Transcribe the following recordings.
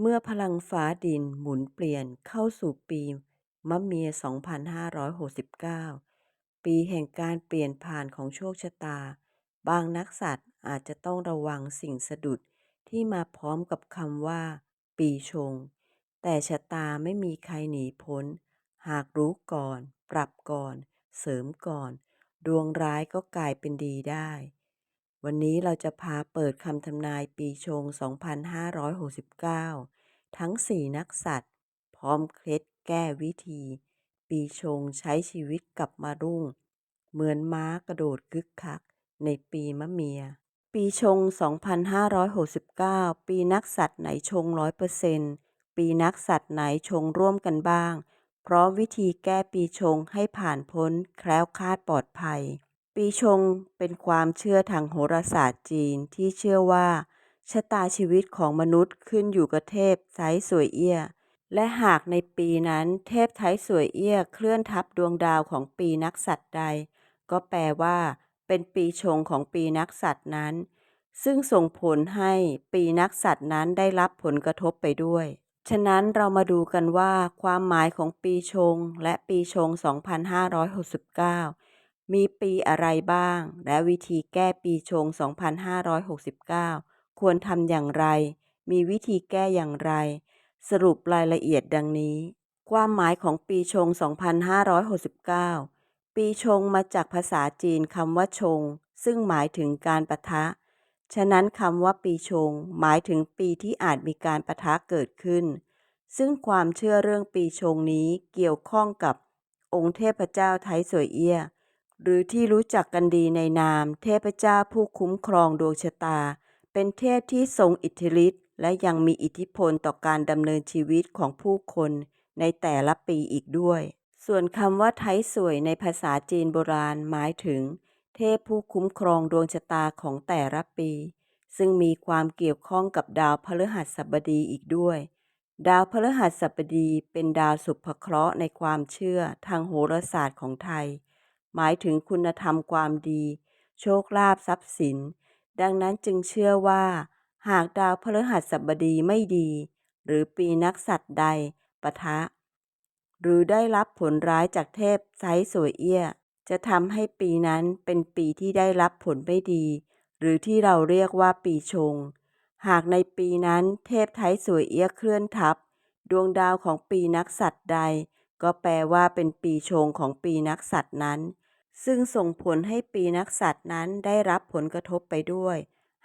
เมื่อพลังฟ้าดินหมุนเปลี่ยนเข้าสู่ปีมะเมีย 2569 ปีแห่งการเปลี่ยนผ่านของโชคชะตา บางนักสัตว์อาจจะต้องระวังสิ่งสะดุดที่มาพร้อมกับคำว่า ปีชง แต่ชะตาไม่มีใครหนีพ้น หากรู้ก่อน ปรับก่อน เสริมก่อน ดวงร้ายก็กลายเป็นดีได้ วันนี้เราจะพาเปิดคำทำนายปีชง 2569 ทั้ง 4 นักสัตว์ พร้อมเคล็ดแก้วิธี ปีชงใช้ชีวิตกลับมารุ่ง เหมือนม้ากระโดดคึกคัก ในปีมะเมีย ปีชง 2569 ปีนักสัตว์ไหนชง 100%ปีนักสัตว์ไหนชงร่วมกันบ้าง เพราะวิธีแก้ปีชงให้ผ่านพ้นแคล้วคลาดปลอดภัย ปีชงเป็นความเชื่อทางโหราศาสตร์จีนที่เชื่อว่า ชะตาชีวิตของมนุษย์ขึ้นอยู่กับเทพไทสวยเอี้ย และหากในปีนั้นเทพไทสวยเอี้ยเคลื่อนทับดวงดาวของปีนักสัตว์ใด ก็แปลว่า เป็นปีชงของปีนักสัตว์นั้น ซึ่งส่งผลให้ปีนักสัตว์นั้นได้รับผลกระทบไปด้วย ฉะนั้นเรามาดูกันว่า ความหมายของปีชงและปีชง 2569 มีปีอะไรบ้าง และวิธีแก้ปีชง 2569 ควรทำอย่างไร มีวิธีแก้อย่างไร สรุปรายละเอียดดังนี้ ความหมายของปีชง 2569 ปีชงมาจากภาษาจีนคำว่าชง ซึ่งหมายถึงการปะทะ ฉะนั้นคำว่าปีชง หมายถึงปีที่อาจมีการปะทะเกิดขึ้น ซึ่งความเชื่อเรื่องปีชงนี้เกี่ยวข้องกับองค์เทพเจ้าไทสวยเอี้ย หรือที่รู้จักกันดีในนาม เทพเจ้าผู้คุ้มครองดวงชะตา เป็นเทพที่ทรงอิทธิฤทธิ์และยังมีอิทธิพลต่อการดำเนินชีวิตของผู้คนในแต่ละปีอีกด้วย ส่วนคำว่าไทสวยในภาษาจีนโบราณหมายถึง เทพผู้คุ้มครองดวงชะตาของแต่ละปี ซึ่งมีความเกี่ยวข้องกับดาวพฤหัสบดีอีกด้วย ดาวพฤหัสบดีเป็นดาวสุภเคราะห์ในความเชื่อทางโหราศาสตร์ของไทย หมายถึงคุณธรรมความดี โชคลาภทรัพย์สิน ดังนั้นจึงเชื่อว่า หากดาวพฤหัสบดีไม่ดี หรือปีนักสัตว์ใดปะทะ หรือได้รับผลร้ายจากเทพไซสวยเอี้ย จะทำให้ปีนั้นเป็นปีที่ได้รับผลไม่ดี หรือที่เราเรียกว่าปีชง หากในปีนั้นเทพไทสวยเอี้ยเคลื่อนทับ ดวงดาวของปีนักสัตว์ใดก็แปลว่าเป็นปีชงของปีนักสัตว์นั้น ซึ่งส่งผลให้ปีนักสัตว์นั้นได้รับผลกระทบไปด้วย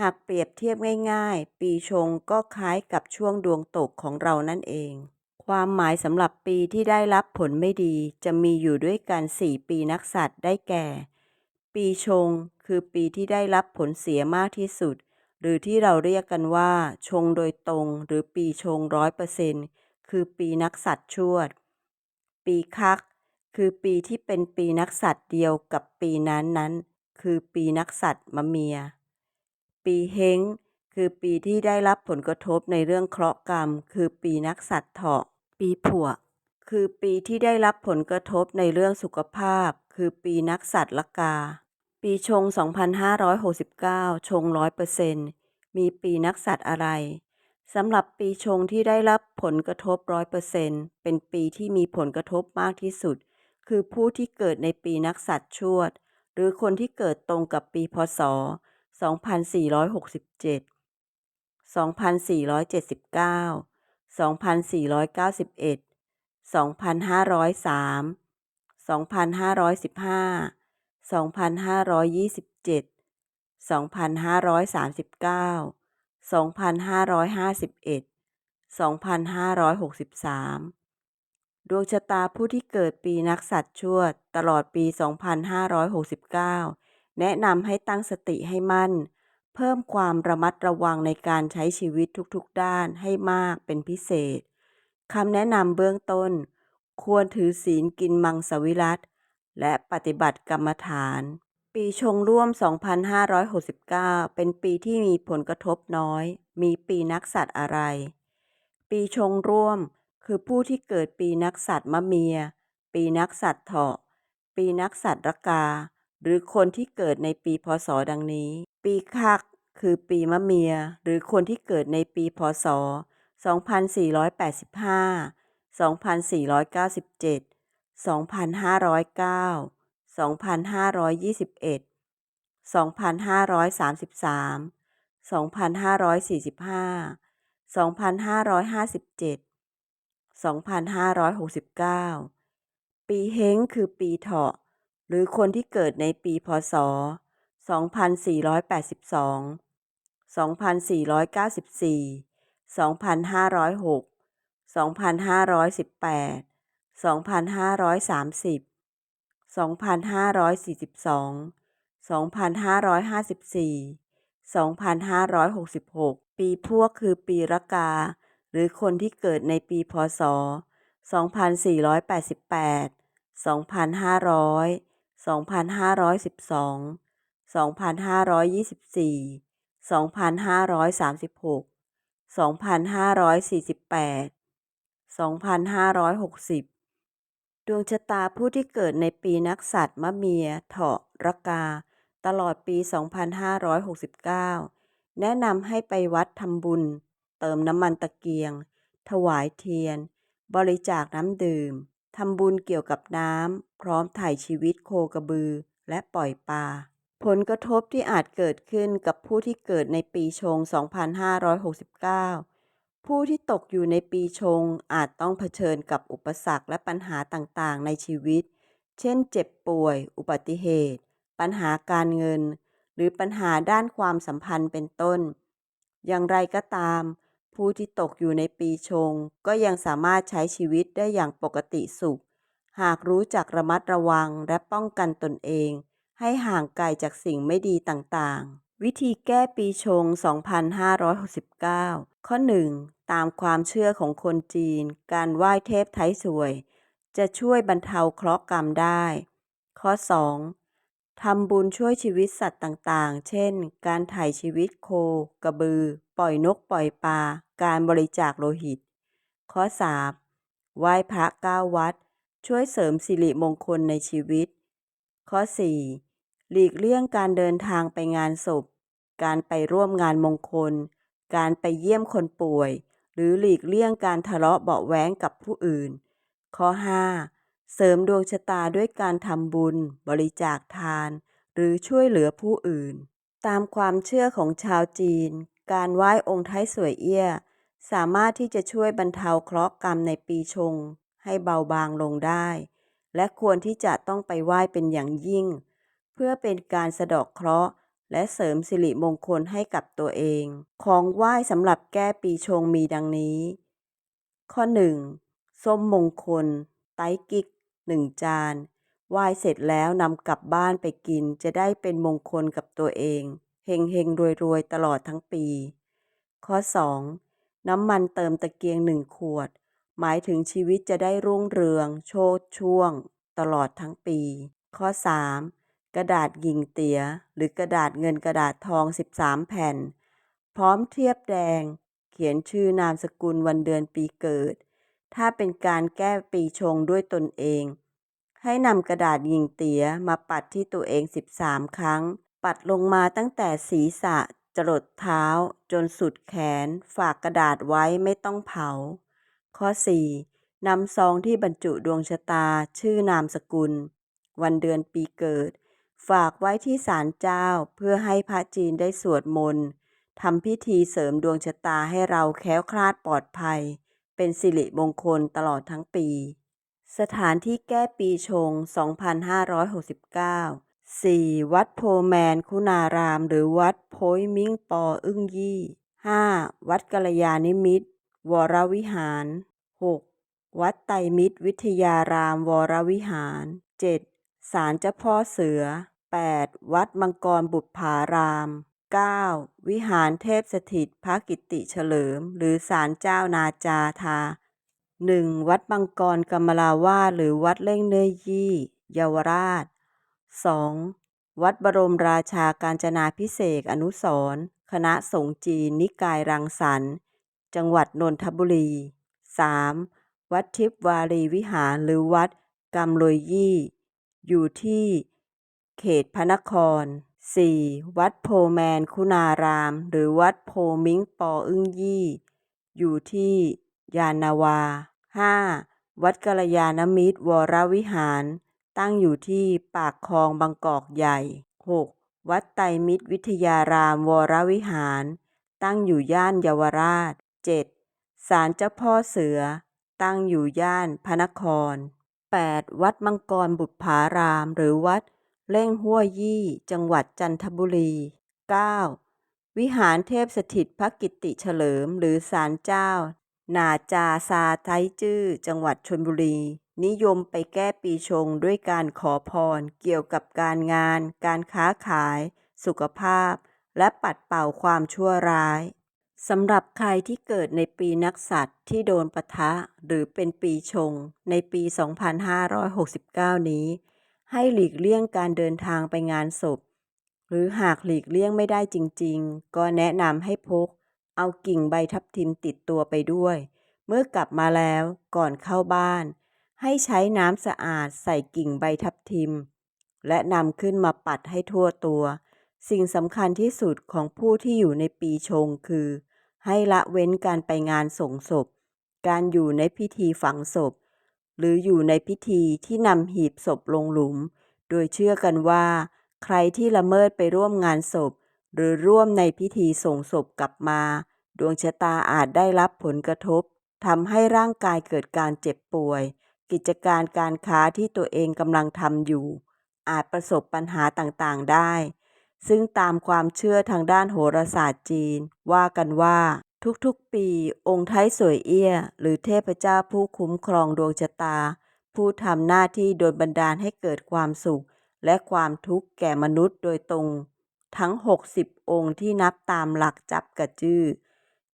หากเปรียบเทียบง่ายๆ ปีชงก็คล้ายกับช่วงดวงตกของเรานั่นเอง ความหมายสำหรับปีที่ได้รับผลไม่ดี จะมีอยู่ด้วยกัน 4 ปีนักสัตว์ได้แก่ ปีชง คือปีที่ได้รับผลเสียมากที่สุด หรือที่เราเรียกกันว่า ชงโดยตรง หรือปีชงร้อยเปอร์เซ็นต์คือปีนักสัตว์ชวด ปีคัก คือปีที่เป็นปีนักสัตว์เดียวกับปีนั้นนั้น คือปีนักสัตว์มะเมีย ปีเฮงคือปีที่ได้รับผลกระทบในเรื่องเคราะห์กรรม คือปีนักสัตว์เถาะ ปีผัวคือปีที่ได้รับผลกระทบในเรื่องสุขภาพ คือปีนักสัตว์ละกา ปีชง 2569 ชง 100%มีปีนักสัตว์อะไรสำหรับปีชงที่ได้รับผลกระทบ100%เป็นปีที่มีผลกระทบมากที่สุด คือผู้ที่เกิดในปีนักสัตว์ชวด หรือคนที่เกิดตรงกับปีพศ 2467 2479 2491 2503 2515 2527 2539 2551 2563 ดวงชะตาผู้ที่เกิดปีนักสัตว์ชวด ตลอดปี 2569 แนะนำให้ตั้งสติให้มั่น เพิ่มความระมัดระวังในการใช้ชีวิตทุกๆด้านให้มากเป็นพิเศษคำแนะนำเบื้องต้น ควรถือศีลกินมังสวิรัตและปฏิบัติกรรมฐาน ปีชงร่วม 2569 เป็นปีที่มีผลกระทบน้อย มีปีนักสัตว์อะไร ปีชงร่วม คือผู้ที่เกิดปีนักสัตว์มะเมีย ปีนักสัตว์เถาะ ปีนักสัตว์ระกา หรือคนที่เกิดในปีพศดังนี้ ปีคักคือปีมะเมีย หรือคนที่เกิดในปีพศ 2485 2497 2509 2521 2533 2545 2557 2569 ปีเฮงคือปีเถาะ หรือคนที่เกิดในปีพศ 2482 2494 2506 2518 2530 2542 2554 2566 ปีพวกคือปีรากา หรือคนที่เกิดในปีพศ 2488 2500 2512 2524 2536 2548 2560 ดวงชะตาผู้ที่เกิดในปีนักสัตว์มะเมีย เถาะรกา ตลอดปี 2569 แนะนำให้ไปวัดทำบุญ ติมน้ำมันตะเกียง ถวายเทียน บริจาคน้ำดื่มทำบุญเกี่ยวกับน้ำ พร้อมถ่ายชีวิตโคกระบือ และปล่อยปลา ผลกระทบที่อาจเกิดขึ้นกับผู้ที่เกิดในปีชง 2569 ผู้ที่ตกอยู่ในปีชงอาจต้องเผชิญกับอุปสรรคและปัญหาต่างๆ ในชีวิต เช่น เจ็บป่วย อุบัติเหตุ ปัญหาการเงิน หรือปัญหาด้านความสัมพันธ์เป็นต้น อย่างไรก็ตาม ผู้ที่ตกอยู่ในปีชง ก็ยังสามารถใช้ชีวิตได้อย่างปกติสุข หากรู้จักระมัดระวังและป้องกันตนเอง ให้ห่างไกลจากสิ่งไม่ดีต่างๆ วิธีแก้ปีชง 2569 ข้อ 1. ตามความเชื่อของคนจีน การไหว้เทพไทยสวย จะช่วยบรรเทาเคราะห์กรรมได้ ข้อ 2. ทำบุญช่วยชีวิตสัตว์ต่างๆ เช่น การถ่ายชีวิตโค กระบือ ปล่อยนกปล่อยปลา การบริจาคโลหิต ข้อ 3. ไหว้พระเก้าวัด ช่วยเสริมสิริมงคลในชีวิต ข้อ 4. หลีกเลี่ยงการเดินทางไปงานศพ การไปร่วมงานมงคล การไปเยี่ยมคนป่วย หรือหลีกเลี่ยงการทะเลาะเบาแว้งกับผู้อื่น ข้อ 5. เสริมดวงชะตาด้วยการทำบุญ บริจาคทาน หรือช่วยเหลือผู้อื่น ตามความเชื่อของชาวจีน การไหว้องค์ไทยสวยเอี้ย สามารถที่จะช่วยบรรเทาเคราะห์กรรมในปีชง ให้เบาบางลงได้ และควรที่จะต้องไปไหว้เป็นอย่างยิ่ง เพื่อเป็นการสะดาะเคราะห์และเสริมสิริมงคลให้กับตัวเอง ของไหว้สำหรับแก้ปีชงมีดังนี้ ข้อ 1. ส้มมงคล ไต้กิก หนึ่งจานไหว้เสร็จแล้วนำกลับบ้านไปกินจะได้เป็นมงคลกับตัวเองเฮงเฮงรวยรวยตลอดทั้งปี ข้อ 2. น้ำมันเติมตะเกียงหนึ่งขวด หมายถึงชีวิตจะได้รุ่งเรือง โชดช่วง ตลอดทั้งปี ข้อ 3. กระดาษยิงเตี๋ยหรือกระดาษเงินกระดาษทอง 13 แผ่น พร้อมเทียบแดง เขียนชื่อนามสกุลวันเดือนปีเกิด ถ้าเป็นการแก้ปีชงด้วยตนเอง ให้นำกระดาษยิงเตี๋ยมาปัดที่ตัวเอง 13 ครั้ง ปัดลงมาตั้งแต่ศีรษะ จรดเท้า จนสุดแขน ฝากกระดาษไว้ไม่ต้องเผา ข้อ 4. นำซองที่บรรจุดวงชะตา ชื่อนามสกุล วันเดือนปีเกิด ฝากไว้ที่ศาลเจ้าเพื่อให้พระจีนได้สวดมนต์ทำพิธีเสริมดวงชะตาให้เราแคล้วคลาดปลอดภัย เป็นสิริมงคลตลอดทั้งปี สถานที่แก้ปีชง 2569 4. วัดโพแมน คุณาราม หรือวัดโพยมิงปออึ้งยี่ 5. วัดกัลยาณิมิตร วรวิหาร 6. วัดไตรมิตร วิทยาราม วรวิหาร 7. ศาลเจ้าพ่อเสือ 8. วัดมังกรบุพาราม 9. วิหารเทพสถิตพระกิติเฉลิม หรือศาลเจ้านาจาทา 1. วัดมังกรกำมลาวาหรือวัดเล่งเนยยี่เยาวราช 2. วัดบรมราชาการจนาพิเศษอนุสรคณะสงฆ์จีนนิกายรังสรรค์ จังหวัดนนทบุรี 3. วัดทิพวารีวิหารหรือวัดกำลอยยี่ อยู่ที่เขตพระนคร 4. วัดโพแมนคุณาราม หรือวัดโพมิงปออึ้งยี่ อยู่ที่ยานนาวา 5. วัดกัลยาณมิตรวรวิหาร ตั้งอยู่ที่ปากคลองบางกอกใหญ่ 6. วัดไตรมิตรวิทยารามวรวิหาร ตั้งอยู่ย่านเยาวราช 7. ศาลเจ้าพ่อเสือ ตั้งอยู่ย่านพระนคร 8. วัดมังกรบุตรพาราม หรือวัด เล่งห้วยี่ จังหวัดจันทบุรี 9. วิหารเทพสถิตพระกิติเฉลิมหรือศาลเจ้า นาจาซาไทจื้อ จังหวัดชลบุรี นิยมไปแก้ปีชงด้วยการขอพร เกี่ยวกับการงาน การค้าขาย สุขภาพ และปัดเป่าความชั่วร้ายสำหรับใครที่เกิดในปีนักษัตริย์ที่โดนปะทะ หรือเป็นปีชงในปี 2569 นี้ ให้หลีกเลี่ยงการเดินทางไปงานศพ หรือหากหลีกเลี่ยงไม่ได้จริงๆ ก็แนะนำให้พก เอากิ่งใบทับทิมติดตัวไปด้วย เมื่อกลับมาแล้วก่อนเข้าบ้าน ให้ใช้น้ำสะอาดใส่กิ่งใบทับทิม และนำขึ้นมาปัดให้ทั่วตัว สิ่งสำคัญที่สุดของผู้ที่อยู่ในปีชงคือ ให้ละเว้นการไปงานส่งศพ การอยู่ในพิธีฝังศพ หรืออยู่ในพิธีที่นำหีบศพลงหลุม โดยเชื่อกันว่า ใครที่ละเมิดไปร่วมงานศพ หรือร่วมในพิธีส่งศพกลับมา ดวงชะตาอาจได้รับผลกระทบทำให้ร่างกายเกิดการเจ็บป่วย กิจการการค้าที่ตัวเองกำลังทำอยู่ อาจประสบปัญหาต่างๆได้ ซึ่งตามความเชื่อทางด้านโหราศาสตร์จีน ว่ากันว่า ทุกๆปี องค์ไทสวยเอี้ย หรือเทพเจ้าผู้คุ้มครองดวงชะตา ผู้ทำหน้าที่โดนบันดาลให้เกิดความสุข และความทุกข์แก่มนุษย์โดยตรง ทั้ง 60 องค์ที่นับตามหลักจับกระจื้อ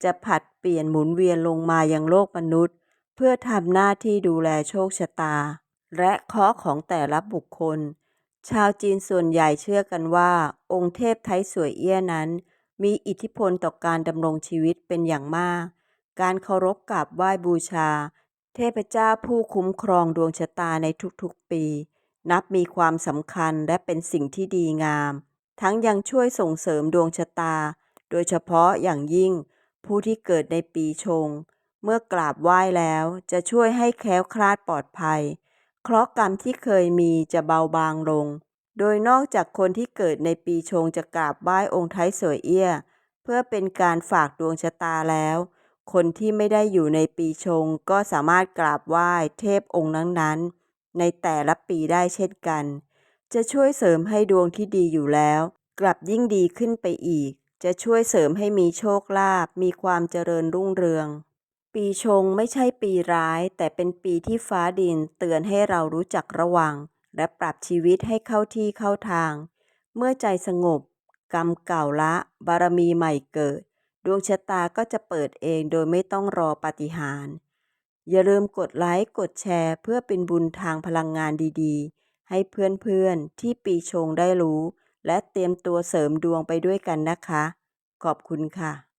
จะผัดเปลี่ยนหมุนเวียนลงมายังโลกมนุษย์ เพื่อทำหน้าที่ดูแลโชคชะตา และเคราะห์ของแต่ละบุคคล ชาวจีนส่วนใหญ่เชื่อกันว่า องค์เทพไทสวยเอี้ยนั้น มีอิทธิพลต่อการดำรงชีวิตเป็นอย่างมาก การเคารพกราบไหว้บูชา เทพเจ้าผู้คุ้มครองดวงชะตาในทุกๆปี นับมีความสำคัญและเป็นสิ่งที่ดีงาม ทั้งยังช่วยส่งเสริมดวงชะตา โดยเฉพาะอย่างยิ่ง ผู้ที่เกิดในปีชง เมื่อกราบไหว้แล้วจะช่วยให้แคล้วคลาดปลอดภัย เคราะห์กรรมที่เคยมีจะเบาบางลง โดยนอกจากคนที่เกิดในปีชงจะกราบไหว้องค์ไทยสวยเอี้ย เพื่อเป็นการฝากดวงชะตาแล้ว คนที่ไม่ได้อยู่ในปีชงก็สามารถกราบไหว้เทพองค์นั้นๆ ในแต่ละปีได้เช่นกัน จะช่วยเสริมให้ดวงที่ดีอยู่แล้ว กลับยิ่งดีขึ้นไปอีก จะช่วยเสริมให้มีโชคลาภมีความเจริญรุ่งเรือง ปีชงไม่ใช่ปีร้าย แต่เป็นปีที่ฟ้าดินเตือนให้เรารู้จักระวัง และปรับชีวิตให้เข้าที่เข้าทาง เมื่อใจสงบ กรรมเก่าละ บารมีใหม่เกิด ดวงชะตาก็จะเปิดเองโดยไม่ต้องรอปาฏิหาริย์อย่าลืมกดไลค์ กดแชร์ เพื่อเป็นบุญทางพลังงานดีๆ ให้เพื่อนๆ ที่ปีชงได้รู้ และเตรียมตัวเสริมดวงไปด้วยกันนะคะ ขอบคุณค่ะ